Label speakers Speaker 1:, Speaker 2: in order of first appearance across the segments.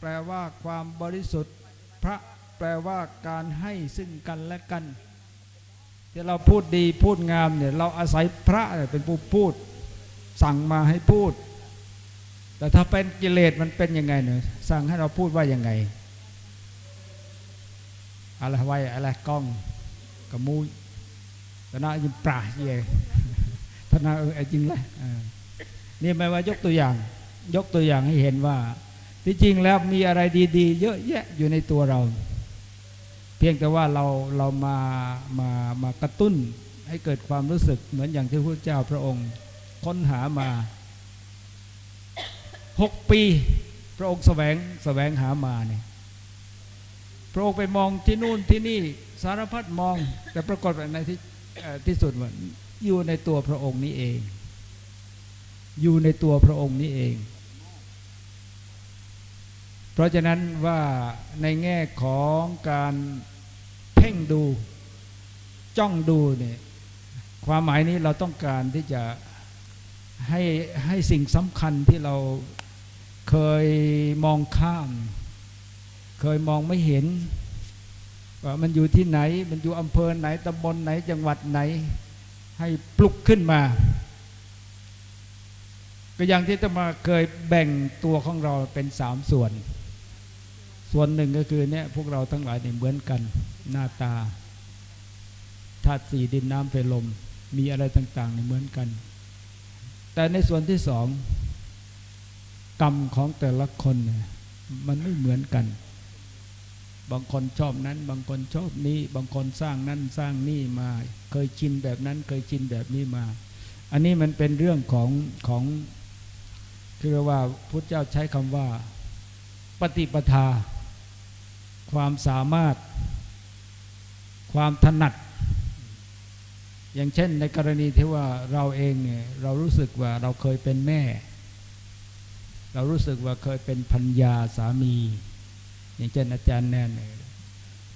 Speaker 1: แปลว่าความบริสุทธิ์ พระแปลว่าการให้ซึ่งกันและกันที่เราพูดดีพูดงามเนี่ยเราอาศัยพระเเป็นผู้พูด สั่งมาให้พูด แต่ถ้าเป็นกิเลสมันเป็นยังไงเนี่ยสั่งให้เราพูดว่ายังไงอะไรไว้อะไรกล้องกระมุยตนายิมปราเยพนาเออจริงเลยนี่หมายว่ายกตัวอย่าง ยกตัวอย่างให้เห็นว่า ที่จริงแล้วมีอะไรดีๆ เยอะแยะอยู่ในตัวเรา เพียงแต่ว่าเราเรามามามากระตุ้นให้เกิดความรู้สึกเหมือนอย่างที่พระเจ้าพระองค์ค้นหามาหกปี พระองค์แสวงแสวงหามาเนี่ยพระองค์ไปมองที่นู่นที่นี่สารพัดมอง แต่ปรากฏว่ในที่ที่สุดว่าอยู่ในตัวพระองค์นี้เอง อยู่ในตัวพระองค์นี้เอง ราะฉะนั้นว่าในแง่ของการเพ่งดูจ้องดูเนี่ยความหมายนี้เราต้องการที่จะให้ให้สิ่งสำคัญที่เราเคยมองข้าม เคยมองไม่เห็น ว่ามันอยู่ที่ไหน มันอยู่อำเภอไหนตำบลไหนจังหวัดไหน ให้ปลุกขึ้นมา ก็อย่างที่ตมาเคยแบ่งตัวของเราเป็นสามส่วน ส่วนหนึ่งก็คือเนี่ยพวกเราทั้งหลายเนี่ยเหมือนกันหน้าตาธาตุสี่ดินน้ำไฟลม มีอะไรต่างๆเนี่ยเหมือนกัน แต่ในส่วนที่สองกรรมของแต่ละคนเนี่ยมันไม่เหมือนกัน บางคนชอบนั้น บางคนชอบนี้ บางคนสร้างนั้นสร้างนี่มา เคยชินแบบนั้น เคยชินแบบนี้มา อันนี้มันเป็นเรื่องของของคือว่าพุทธเจ้าใช้คำว่า ปฏิปทา ความสามารถ ความถนัด อย่างเช่นในกรณีที่ว่าเราเองเนี่ยเรารู้สึกว่าเราเคยเป็นแม่ เรารู้สึกว่าเคยเป็นพัญญาสามี อย่างเช่นอาจารย์แน่น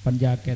Speaker 1: ปัญญาแก